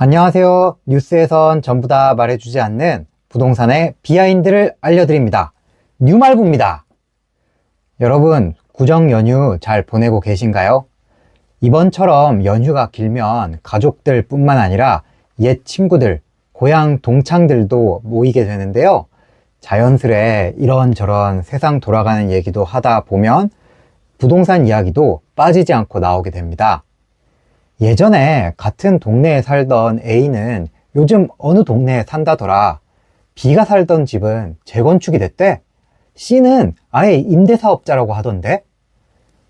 안녕하세요. 뉴스에선 전부 다 말해주지 않는 부동산의 비하인드를 알려드립니다. 뉴말부입니다. 여러분, 구정 연휴 잘 보내고 계신가요? 이번처럼 연휴가 길면 가족들 뿐만 아니라 옛 친구들, 고향 동창들도 모이게 되는데요. 자연스레 이런저런 세상 돌아가는 얘기도 하다 보면 부동산 이야기도 빠지지 않고 나오게 됩니다. 예전에 같은 동네에 살던 A는 요즘 어느 동네에 산다더라. B가 살던 집은 재건축이 됐대. C는 아예 임대사업자라고 하던데.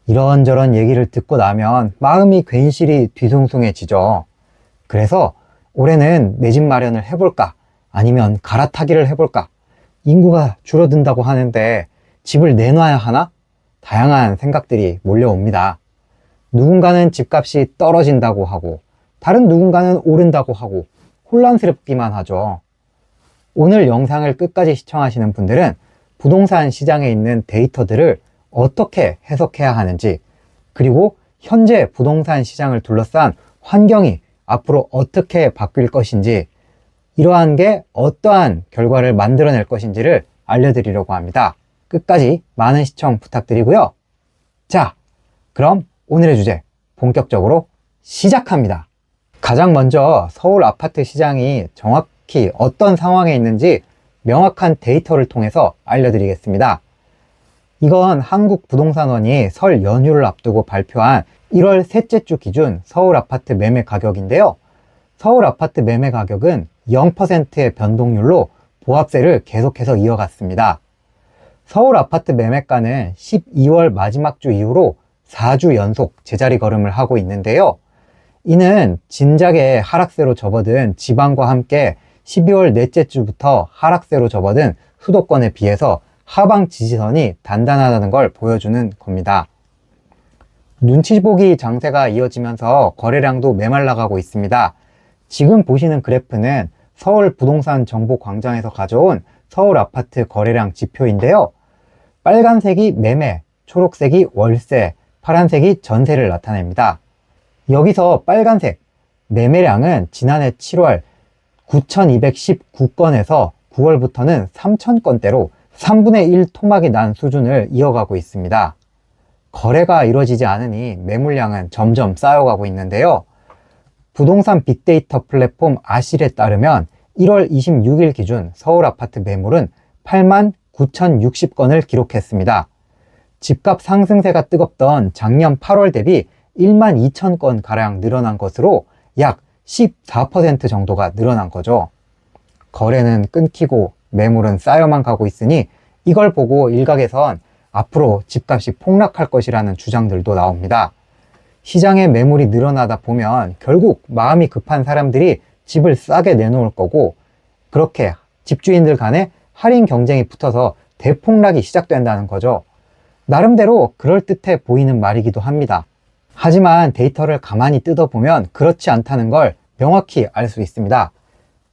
이런저런 얘기를 듣고 나면 마음이 괜시리 뒤숭숭해지죠. 그래서 올해는 내 집 마련을 해볼까? 아니면 갈아타기를 해볼까? 인구가 줄어든다고 하는데 집을 내놔야 하나? 다양한 생각들이 몰려옵니다. 누군가는 집값이 떨어진다고 하고 다른 누군가는 오른다고 하고 혼란스럽기만 하죠. 오늘 영상을 끝까지 시청하시는 분들은 부동산 시장에 있는 데이터들을 어떻게 해석해야 하는지 그리고 현재 부동산 시장을 둘러싼 환경이 앞으로 어떻게 바뀔 것인지 이러한 게 어떠한 결과를 만들어낼 것인지를 알려드리려고 합니다. 끝까지 많은 시청 부탁드리고요. 자, 그럼 오늘의 주제 본격적으로 시작합니다. 가장 먼저 서울 아파트 시장이 정확히 어떤 상황에 있는지 명확한 데이터를 통해서 알려드리겠습니다. 이건 한국부동산원이 설 연휴를 앞두고 발표한 1월 셋째 주 기준 서울 아파트 매매 가격인데요. 서울 아파트 매매 가격은 0%의 변동률로 보합세를 계속해서 이어갔습니다. 서울 아파트 매매가는 12월 마지막 주 이후로 4주 연속 제자리 걸음을 하고 있는데요. 이는 진작에 하락세로 접어든 지방과 함께 12월 넷째 주부터 하락세로 접어든 수도권에 비해서 하방 지지선이 단단하다는 걸 보여주는 겁니다. 눈치 보기 장세가 이어지면서 거래량도 메말라가고 있습니다. 지금 보시는 그래프는 서울 부동산 정보 광장에서 가져온 서울 아파트 거래량 지표인데요. 빨간색이 매매, 초록색이 월세, 파란색이 전세를 나타냅니다. 여기서 빨간색, 매매량은 지난해 7월 9,219건에서 9월부터는 3,000건대로 3분의 1 토막이 난 수준을 이어가고 있습니다. 거래가 이루어지지 않으니 매물량은 점점 쌓여가고 있는데요. 부동산 빅데이터 플랫폼 아실에 따르면 1월 26일 기준 서울 아파트 매물은 8만 9,060건을 기록했습니다. 집값 상승세가 뜨겁던 작년 8월 대비 1만 2천 건 가량 늘어난 것으로 약 14% 정도가 늘어난 거죠. 거래는 끊기고 매물은 쌓여만 가고 있으니 이걸 보고 일각에선 앞으로 집값이 폭락할 것이라는 주장들도 나옵니다. 시장에 매물이 늘어나다 보면 결국 마음이 급한 사람들이 집을 싸게 내놓을 거고 그렇게 집주인들 간에 할인 경쟁이 붙어서 대폭락이 시작된다는 거죠. 나름대로 그럴듯해 보이는 말이기도 합니다. 하지만 데이터를 가만히 뜯어보면 그렇지 않다는 걸 명확히 알 수 있습니다.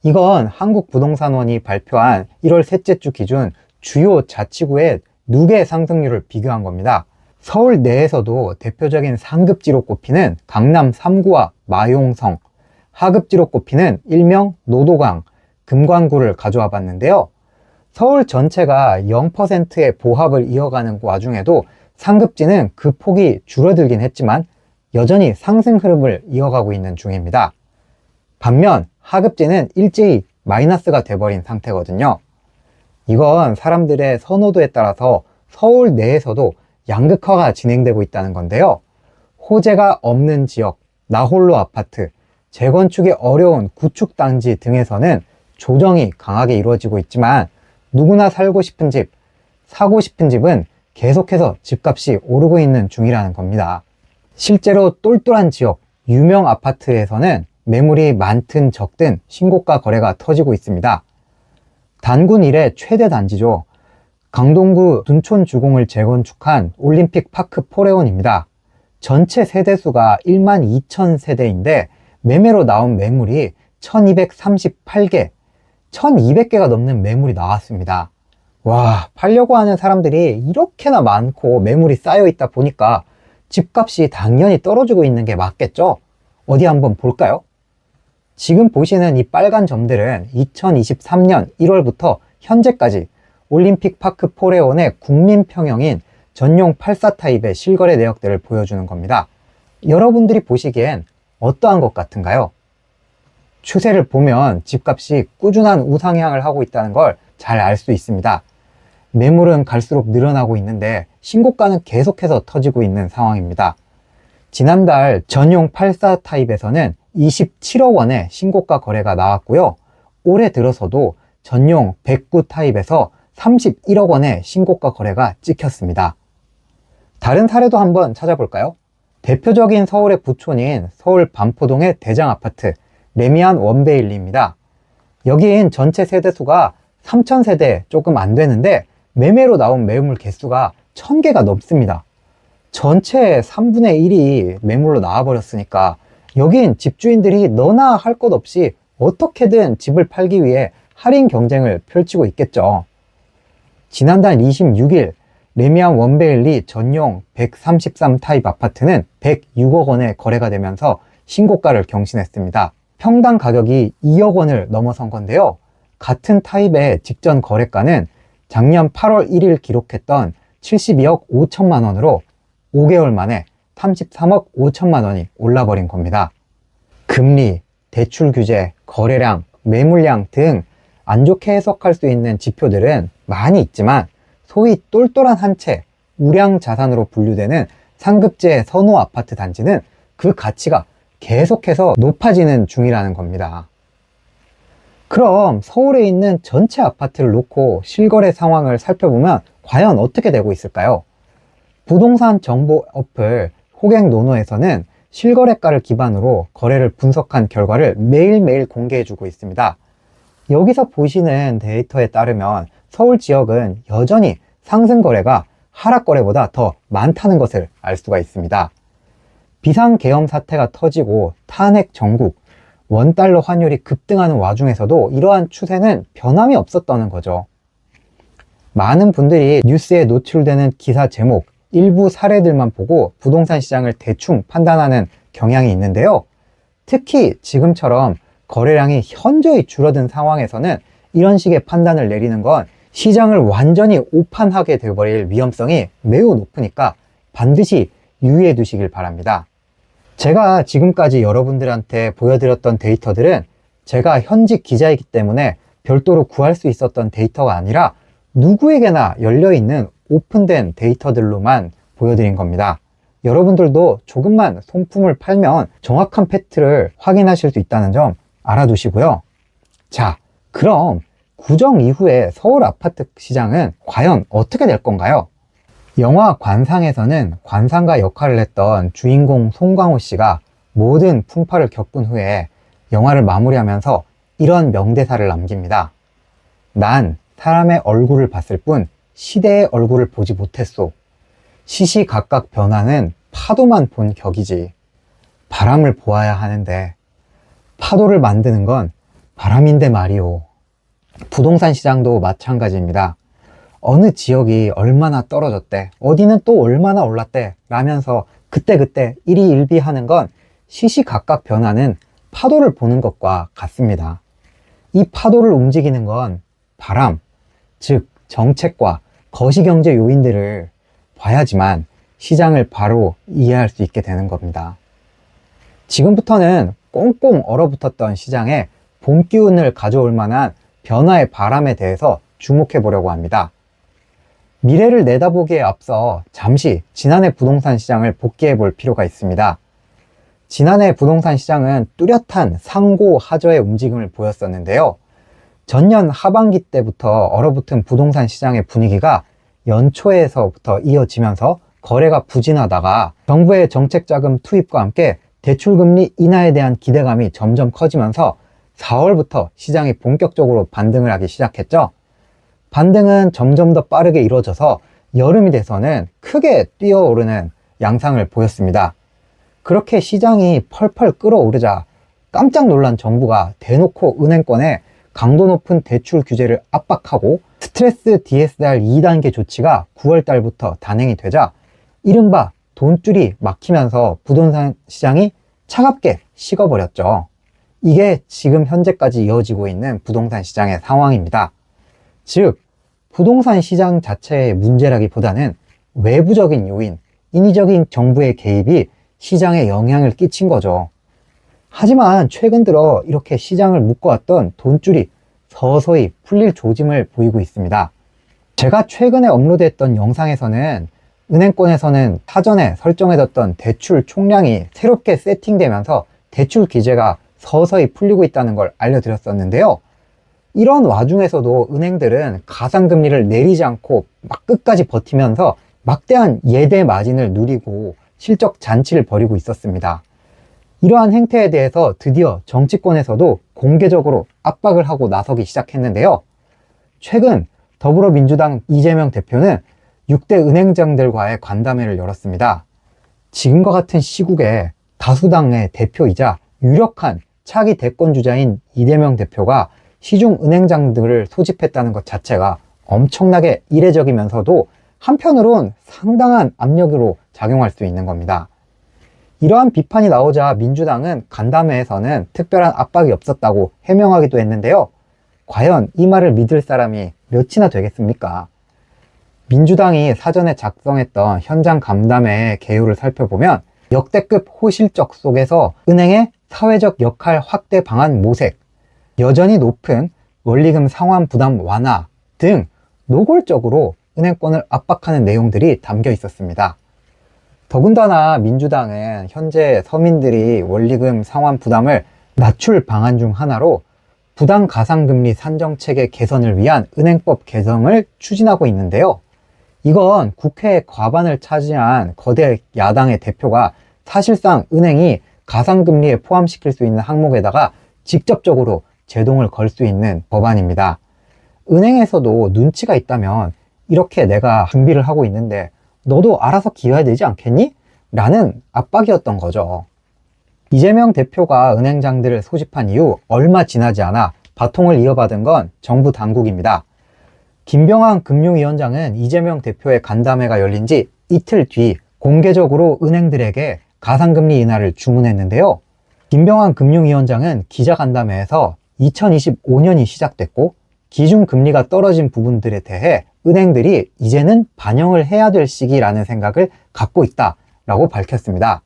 이건 한국부동산원이 발표한 1월 셋째 주 기준 주요 자치구의 누계 상승률을 비교한 겁니다. 서울 내에서도 대표적인 상급지로 꼽히는 강남 3구와 마용성, 하급지로 꼽히는 일명 노도강, 금관구를 가져와 봤는데요. 서울 전체가 0%의 보합을 이어가는 와중에도 상급지는 그 폭이 줄어들긴 했지만 여전히 상승 흐름을 이어가고 있는 중입니다. 반면 하급지는 일제히 마이너스가 돼버린 상태거든요. 이건 사람들의 선호도에 따라서 서울 내에서도 양극화가 진행되고 있다는 건데요. 호재가 없는 지역, 나홀로 아파트, 재건축이 어려운 구축단지 등에서는 조정이 강하게 이루어지고 있지만 누구나 살고 싶은 집, 사고 싶은 집은 계속해서 집값이 오르고 있는 중이라는 겁니다. 실제로 똘똘한 지역, 유명 아파트에서는 매물이 많든 적든 신고가 거래가 터지고 있습니다. 단군 일의 최대 단지죠. 강동구 둔촌 주공을 재건축한 올림픽 파크 포레온입니다. 전체 세대수가 1만 2천 세대인데 매매로 나온 매물이 1238개, 1200개가 넘는 매물이 나왔습니다. 와, 팔려고 하는 사람들이 이렇게나 많고 매물이 쌓여 있다 보니까 집값이 당연히 떨어지고 있는 게 맞겠죠? 어디 한번 볼까요? 지금 보시는 이 빨간 점들은 2023년 1월부터 현재까지 올림픽 파크 포레온의 국민 평형인 전용 84 타입의 실거래 내역들을 보여주는 겁니다. 여러분들이 보시기엔 어떠한 것 같은가요? 추세를 보면 집값이 꾸준한 우상향을 하고 있다는 걸 잘 알 수 있습니다. 매물은 갈수록 늘어나고 있는데 신고가는 계속해서 터지고 있는 상황입니다. 지난달 전용 84 타입에서는 27억 원의 신고가 거래가 나왔고요. 올해 들어서도 전용 109 타입에서 31억 원의 신고가 거래가 찍혔습니다. 다른 사례도 한번 찾아볼까요? 대표적인 서울의 부촌인 서울 반포동의 대장 아파트 레미안 원베일리입니다. 여기엔 전체 세대수가 3,000세대 조금 안 되는데 매매로 나온 매물 개수가 1,000개가 넘습니다. 전체 3분의 1이 매물로 나와버렸으니까 여긴 집주인들이 너나 할 것 없이 어떻게든 집을 팔기 위해 할인 경쟁을 펼치고 있겠죠. 지난달 26일 레미안 원베일리 전용 133 타입 아파트는 106억 원에 거래가 되면서 신고가를 경신했습니다. 평당 가격이 2억 원을 넘어선 건데요. 같은 타입의 직전 거래가는 작년 8월 1일 기록했던 72억 5천만 원으로 5개월 만에 33억 5천만 원이 올라버린 겁니다. 금리, 대출 규제, 거래량, 매물량 등 안 좋게 해석할 수 있는 지표들은 많이 있지만 소위 똘똘한 한 채, 우량 자산으로 분류되는 상급제 선호 아파트 단지는 그 가치가 계속해서 높아지는 중이라는 겁니다. 그럼 서울에 있는 전체 아파트를 놓고 실거래 상황을 살펴보면 과연 어떻게 되고 있을까요? 부동산 정보 어플 호갱 노노에서는 실거래가를 기반으로 거래를 분석한 결과를 매일매일 공개해주고 있습니다. 여기서 보시는 데이터에 따르면 서울 지역은 여전히 상승 거래가 하락 거래보다 더 많다는 것을 알 수가 있습니다. 비상계엄 사태가 터지고 탄핵 전국, 원달러 환율이 급등하는 와중에서도 이러한 추세는 변함이 없었다는 거죠. 많은 분들이 뉴스에 노출되는 기사 제목, 일부 사례들만 보고 부동산 시장을 대충 판단하는 경향이 있는데요. 특히 지금처럼 거래량이 현저히 줄어든 상황에서는 이런 식의 판단을 내리는 건 시장을 완전히 오판하게 되어버릴 위험성이 매우 높으니까 반드시 유의해 두시길 바랍니다. 제가 지금까지 여러분들한테 보여드렸던 데이터들은 제가 현직 기자이기 때문에 별도로 구할 수 있었던 데이터가 아니라 누구에게나 열려있는 오픈된 데이터들로만 보여드린 겁니다. 여러분들도 조금만 손품을 팔면 정확한 팩트를 확인하실 수 있다는 점 알아두시고요. 자, 그럼 구정 이후에 서울 아파트 시장은 과연 어떻게 될 건가요? 영화 관상에서는 관상가 역할을 했던 주인공 송광호 씨가 모든 풍파를 겪은 후에 영화를 마무리하면서 이런 명대사를 남깁니다. 난 사람의 얼굴을 봤을 뿐 시대의 얼굴을 보지 못했소. 시시각각 변하는 파도만 본 격이지. 바람을 보아야 하는데 파도를 만드는 건 바람인데 말이오. 부동산 시장도 마찬가지입니다. 어느 지역이 얼마나 떨어졌대, 어디는 또 얼마나 올랐대, 라면서 그때그때 일희일비하는 건 시시각각 변하는 파도를 보는 것과 같습니다. 이 파도를 움직이는 건 바람, 즉 정책과 거시경제 요인들을 봐야지만 시장을 바로 이해할 수 있게 되는 겁니다. 지금부터는 꽁꽁 얼어붙었던 시장에 봄 기운을 가져올 만한 변화의 바람에 대해서 주목해 보려고 합니다. 미래를 내다보기에 앞서 잠시 지난해 부동산 시장을 복귀해 볼 필요가 있습니다. 지난해 부동산 시장은 뚜렷한 상고 하저의 움직임을 보였었는데요. 전년 하반기 때부터 얼어붙은 부동산 시장의 분위기가 연초에서부터 이어지면서 거래가 부진하다가 정부의 정책 자금 투입과 함께 대출금리 인하에 대한 기대감이 점점 커지면서 4월부터 시장이 본격적으로 반등을 하기 시작했죠. 반등은 점점 더 빠르게 이루어져서 여름이 돼서는 크게 뛰어오르는 양상을 보였습니다. 그렇게 시장이 펄펄 끓어오르자 깜짝 놀란 정부가 대놓고 은행권에 강도 높은 대출 규제를 압박하고 스트레스 DSR 2단계 조치가 9월 달부터 단행이 되자 이른바 돈줄이 막히면서 부동산 시장이 차갑게 식어버렸죠. 이게 지금 현재까지 이어지고 있는 부동산 시장의 상황입니다. 즉, 부동산 시장 자체의 문제라기보다는 외부적인 요인, 인위적인 정부의 개입이 시장에 영향을 끼친 거죠. 하지만 최근 들어 이렇게 시장을 묶어왔던 돈줄이 서서히 풀릴 조짐을 보이고 있습니다. 제가 최근에 업로드했던 영상에서는 은행권에서는 사전에 설정해뒀던 대출 총량이 새롭게 세팅되면서 대출 기재가 서서히 풀리고 있다는 걸 알려드렸었는데요. 이런 와중에서도 은행들은 가상금리를 내리지 않고 막 끝까지 버티면서 막대한 예대 마진을 누리고 실적 잔치를 벌이고 있었습니다. 이러한 행태에 대해서 드디어 정치권에서도 공개적으로 압박을 하고 나서기 시작했는데요. 최근 더불어민주당 이재명 대표는 6대 은행장들과의 간담회를 열었습니다. 지금과 같은 시국에 다수당의 대표이자 유력한 차기 대권 주자인 이재명 대표가 시중 은행장들을 소집했다는 것 자체가 엄청나게 이례적이면서도 한편으론 상당한 압력으로 작용할 수 있는 겁니다. 이러한 비판이 나오자 민주당은 간담회에서는 특별한 압박이 없었다고 해명하기도 했는데요. 과연 이 말을 믿을 사람이 몇이나 되겠습니까? 민주당이 사전에 작성했던 현장 간담회의 개요를 살펴보면 역대급 호실적 속에서 은행의 사회적 역할 확대 방안 모색, 여전히 높은 원리금 상환 부담 완화 등 노골적으로 은행권을 압박하는 내용들이 담겨 있었습니다. 더군다나 민주당은 현재 서민들이 원리금 상환 부담을 낮출 방안 중 하나로 부당 가상금리 산정 체계 개선을 위한 은행법 개정을 추진하고 있는데요. 이건 국회 과반을 차지한 거대 야당의 대표가 사실상 은행이 가상금리에 포함시킬 수 있는 항목에다가 직접적으로 제동을 걸 수 있는 법안입니다. 은행에서도 눈치가 있다면 이렇게 내가 준비를 하고 있는데 너도 알아서 기여해야 되지 않겠니? 라는 압박이었던 거죠. 이재명 대표가 은행장들을 소집한 이후 얼마 지나지 않아 바통을 이어받은 건 정부 당국입니다. 김병환 금융위원장은 이재명 대표의 간담회가 열린 지 이틀 뒤 공개적으로 은행들에게 가상금리 인하를 주문했는데요. 김병환 금융위원장은 기자간담회에서 2025년이 시작됐고 기준금리가 떨어진 부분들에 대해 은행들이 이제는 반영을 해야 될 시기라는 생각을 갖고 있다라고 밝혔습니다.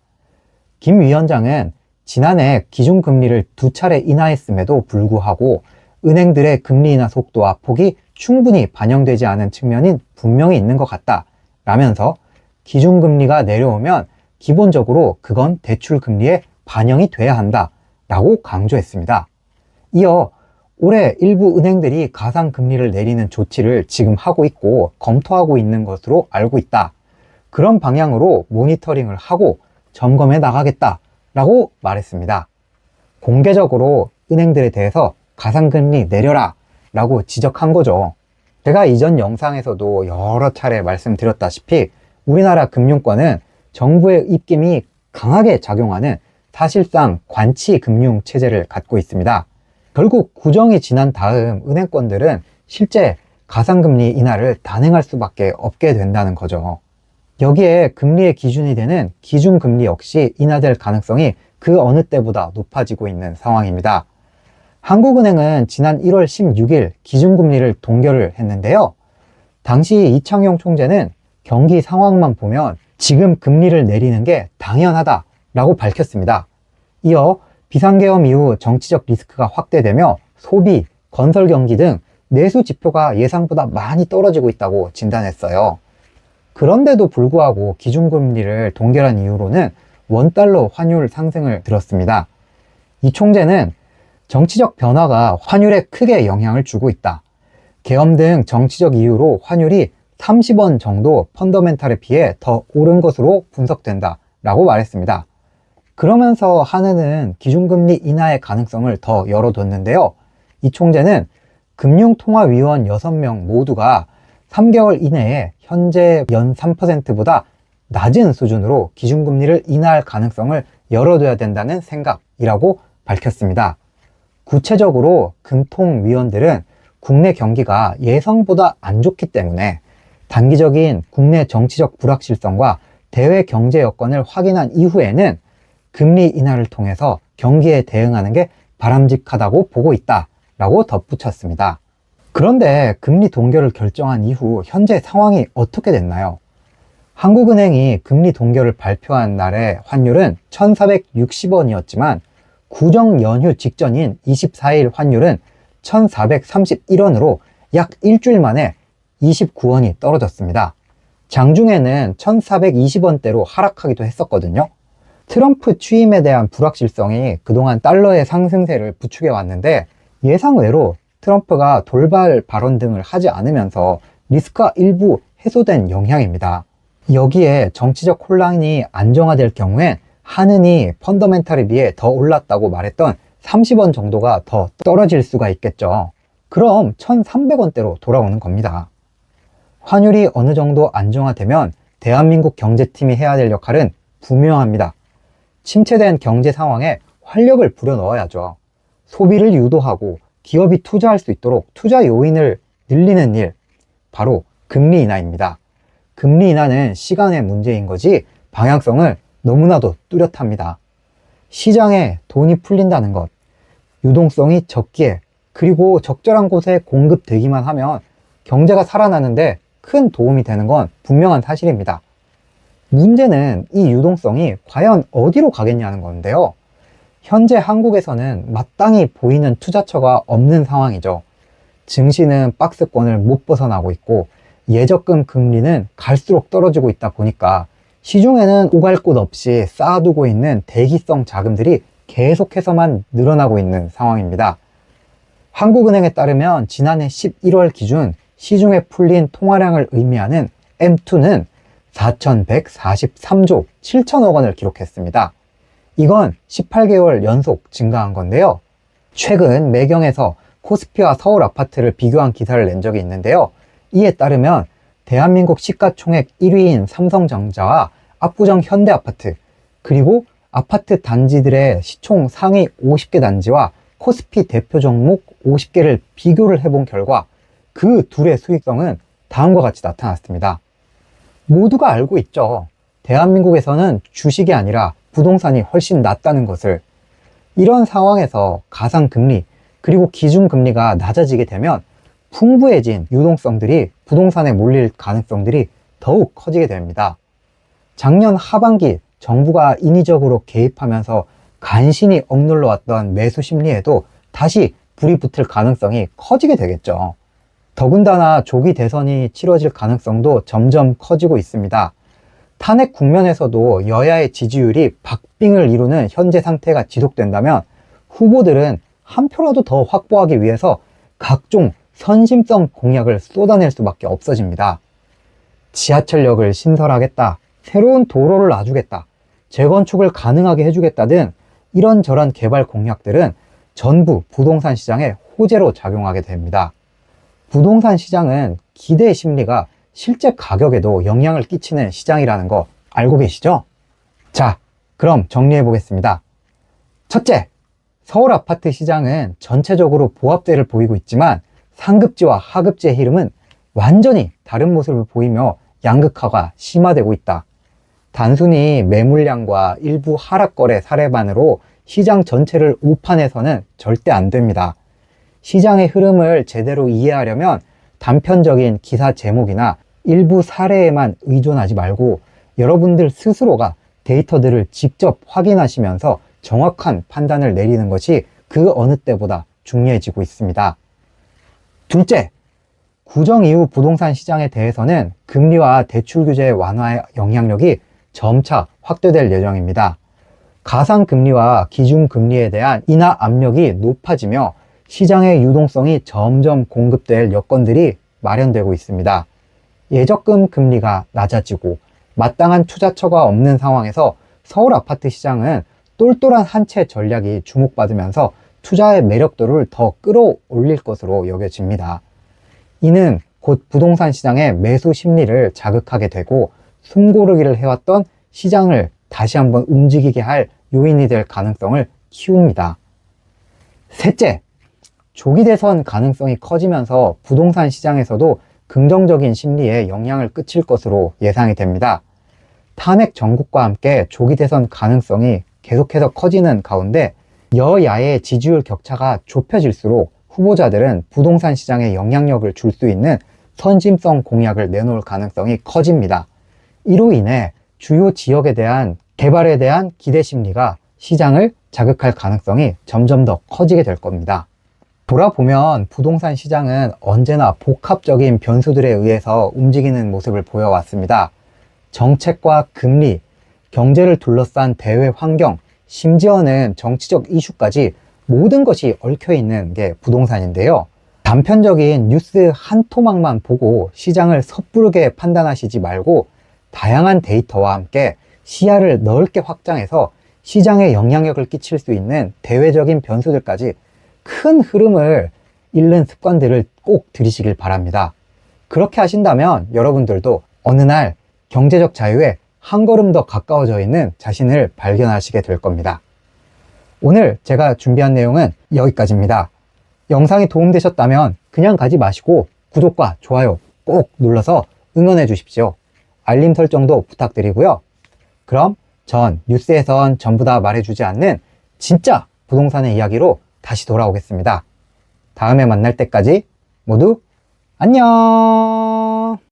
김 위원장은 지난해 기준금리를 두 차례 인하했음에도 불구하고 은행들의 금리 인하 속도와 폭이 충분히 반영되지 않은 측면이 분명히 있는 것 같다 라면서 기준금리가 내려오면 기본적으로 그건 대출금리에 반영이 돼야 한다 라고 강조했습니다. 이어 올해 일부 은행들이 가상금리를 내리는 조치를 지금 하고 있고 검토하고 있는 것으로 알고 있다. 그런 방향으로 모니터링을 하고 점검해 나가겠다라고 말했습니다. 공개적으로 은행들에 대해서 가상금리 내려라 라고 지적한 거죠. 제가 이전 영상에서도 여러 차례 말씀드렸다시피 우리나라 금융권은 정부의 입김이 강하게 작용하는 사실상 관치 금융 체제를 갖고 있습니다. 결국 구정이 지난 다음 은행권들은 실제 가상금리 인하를 단행할 수밖에 없게 된다는 거죠. 여기에 금리의 기준이 되는 기준금리 역시 인하될 가능성이 그 어느 때보다 높아지고 있는 상황입니다. 한국은행은 지난 1월 16일 기준금리를 동결을 했는데요. 당시 이창용 총재는 경기 상황만 보면 지금 금리를 내리는 게 당연하다라고 밝혔습니다. 이어 비상계엄 이후 정치적 리스크가 확대되며 소비, 건설 경기 등 내수 지표가 예상보다 많이 떨어지고 있다고 진단했어요. 그런데도 불구하고 기준금리를 동결한 이유로는 원달러 환율 상승을 들었습니다. 이 총재는 정치적 변화가 환율에 크게 영향을 주고 있다. 계엄 등 정치적 이유로 환율이 30원 정도 펀더멘탈에 비해 더 오른 것으로 분석된다. 라고 말했습니다. 그러면서 한은은 기준금리 인하의 가능성을 더 열어뒀는데요. 이 총재는 금융통화위원 6명 모두가 3개월 이내에 현재 연 3%보다 낮은 수준으로 기준금리를 인하할 가능성을 열어둬야 된다는 생각이라고 밝혔습니다. 구체적으로 금통위원들은 국내 경기가 예상보다 안 좋기 때문에 단기적인 국내 정치적 불확실성과 대외 경제 여건을 확인한 이후에는 금리 인하를 통해서 경기에 대응하는 게 바람직하다고 보고 있다. 라고 덧붙였습니다. 그런데 금리 동결을 결정한 이후 현재 상황이 어떻게 됐나요? 한국은행이 금리 동결을 발표한 날의 환율은 1460원이었지만 구정 연휴 직전인 24일 환율은 1431원으로 약 일주일 만에 29원이 떨어졌습니다. 장중에는 1420원대로 하락하기도 했었거든요. 트럼프 취임에 대한 불확실성이 그동안 달러의 상승세를 부추겨 왔는데 예상외로 트럼프가 돌발 발언 등을 하지 않으면서 리스크가 일부 해소된 영향입니다. 여기에 정치적 혼란이 안정화될 경우엔 한은이 펀더멘탈에 비해 더 올랐다고 말했던 30원 정도가 더 떨어질 수가 있겠죠. 그럼 1,300원대로 돌아오는 겁니다. 환율이 어느 정도 안정화되면 대한민국 경제팀이 해야 될 역할은 분명합니다. 침체된 경제 상황에 활력을 불어 넣어야죠. 소비를 유도하고 기업이 투자할 수 있도록 투자 요인을 늘리는 일, 바로 금리 인하입니다. 금리 인하는 시간의 문제인 거지 방향성을 너무나도 뚜렷합니다. 시장에 돈이 풀린다는 것, 유동성이 적기에 그리고 적절한 곳에 공급되기만 하면 경제가 살아나는데 큰 도움이 되는 건 분명한 사실입니다. 문제는 이 유동성이 과연 어디로 가겠냐는 건데요. 현재 한국에서는 마땅히 보이는 투자처가 없는 상황이죠. 증시는 박스권을 못 벗어나고 있고 예적금 금리는 갈수록 떨어지고 있다 보니까 시중에는 오갈 곳 없이 쌓아두고 있는 대기성 자금들이 계속해서만 늘어나고 있는 상황입니다. 한국은행에 따르면 지난해 11월 기준 시중에 풀린 통화량을 의미하는 M2는 4,143조 7천억 원을 기록했습니다. 이건 18개월 연속 증가한 건데요. 최근 매경에서 코스피와 서울 아파트를 비교한 기사를 낸 적이 있는데요. 이에 따르면 대한민국 시가총액 1위인 삼성전자와 압구정 현대아파트 그리고 아파트 단지들의 시총 상위 50개 단지와 코스피 대표 종목 50개를 비교를 해본 결과 그 둘의 수익성은 다음과 같이 나타났습니다. 모두가 알고 있죠. 대한민국에서는 주식이 아니라 부동산이 훨씬 낫다는 것을 이런 상황에서 가상금리 그리고 기준금리가 낮아지게 되면 풍부해진 유동성들이 부동산에 몰릴 가능성들이 더욱 커지게 됩니다. 작년 하반기 정부가 인위적으로 개입하면서 간신히 억눌러 왔던 매수 심리에도 다시 불이 붙을 가능성이 커지게 되겠죠. 더군다나 조기 대선이 치러질 가능성도 점점 커지고 있습니다. 탄핵 국면에서도 여야의 지지율이 박빙을 이루는 현재 상태가 지속된다면 후보들은 한 표라도 더 확보하기 위해서 각종 선심성 공약을 쏟아낼 수밖에 없어집니다. 지하철역을 신설하겠다, 새로운 도로를 놔주겠다, 재건축을 가능하게 해주겠다 등 이런저런 개발 공약들은 전부 부동산 시장에 호재로 작용하게 됩니다. 부동산 시장은 기대 심리가 실제 가격에도 영향을 끼치는 시장이라는 거 알고 계시죠? 자, 그럼 정리해 보겠습니다. 첫째, 서울 아파트 시장은 전체적으로 보합세를 보이고 있지만 상급지와 하급지의 흐름은 완전히 다른 모습을 보이며 양극화가 심화되고 있다. 단순히 매물량과 일부 하락 거래 사례만으로 시장 전체를 우판해서는 절대 안 됩니다. 시장의 흐름을 제대로 이해하려면 단편적인 기사 제목이나 일부 사례에만 의존하지 말고 여러분들 스스로가 데이터들을 직접 확인하시면서 정확한 판단을 내리는 것이 그 어느 때보다 중요해지고 있습니다. 둘째, 구정 이후 부동산 시장에 대해서는 금리와 대출 규제 완화의 영향력이 점차 확대될 예정입니다. 가상금리와 기준금리에 대한 인하 압력이 높아지며 시장의 유동성이 점점 공급될 여건들이 마련되고 있습니다. 예적금 금리가 낮아지고 마땅한 투자처가 없는 상황에서 서울 아파트 시장은 똘똘한 한 채 전략이 주목받으면서 투자의 매력도를 더 끌어올릴 것으로 여겨집니다. 이는 곧 부동산 시장의 매수 심리를 자극하게 되고 숨고르기를 해왔던 시장을 다시 한번 움직이게 할 요인이 될 가능성을 키웁니다. 셋째, 조기 대선 가능성이 커지면서 부동산 시장에서도 긍정적인 심리에 영향을 끼칠 것으로 예상이 됩니다. 탄핵 전국과 함께 조기 대선 가능성이 계속해서 커지는 가운데 여야의 지지율 격차가 좁혀질수록 후보자들은 부동산 시장에 영향력을 줄 수 있는 선심성 공약을 내놓을 가능성이 커집니다. 이로 인해 주요 지역에 대한 개발에 대한 기대 심리가 시장을 자극할 가능성이 점점 더 커지게 될 겁니다. 돌아보면 부동산 시장은 언제나 복합적인 변수들에 의해서 움직이는 모습을 보여왔습니다. 정책과 금리, 경제를 둘러싼 대외 환경, 심지어는 정치적 이슈까지 모든 것이 얽혀 있는 게 부동산인데요. 단편적인 뉴스 한 토막만 보고 시장을 섣부르게 판단하시지 말고 다양한 데이터와 함께 시야를 넓게 확장해서 시장에 영향력을 끼칠 수 있는 대외적인 변수들까지 큰 흐름을 잃는 습관들을 꼭 들이시길 바랍니다. 그렇게 하신다면 여러분들도 어느 날 경제적 자유에 한 걸음 더 가까워져 있는 자신을 발견하시게 될 겁니다. 오늘 제가 준비한 내용은 여기까지입니다. 영상이 도움되셨다면 그냥 가지 마시고 구독과 좋아요 꼭 눌러서 응원해 주십시오. 알림 설정도 부탁드리고요. 그럼 전 뉴스에선 전부 다 말해주지 않는 진짜 부동산의 이야기로 다시 돌아오겠습니다. 다음에 만날 때까지 모두 안녕!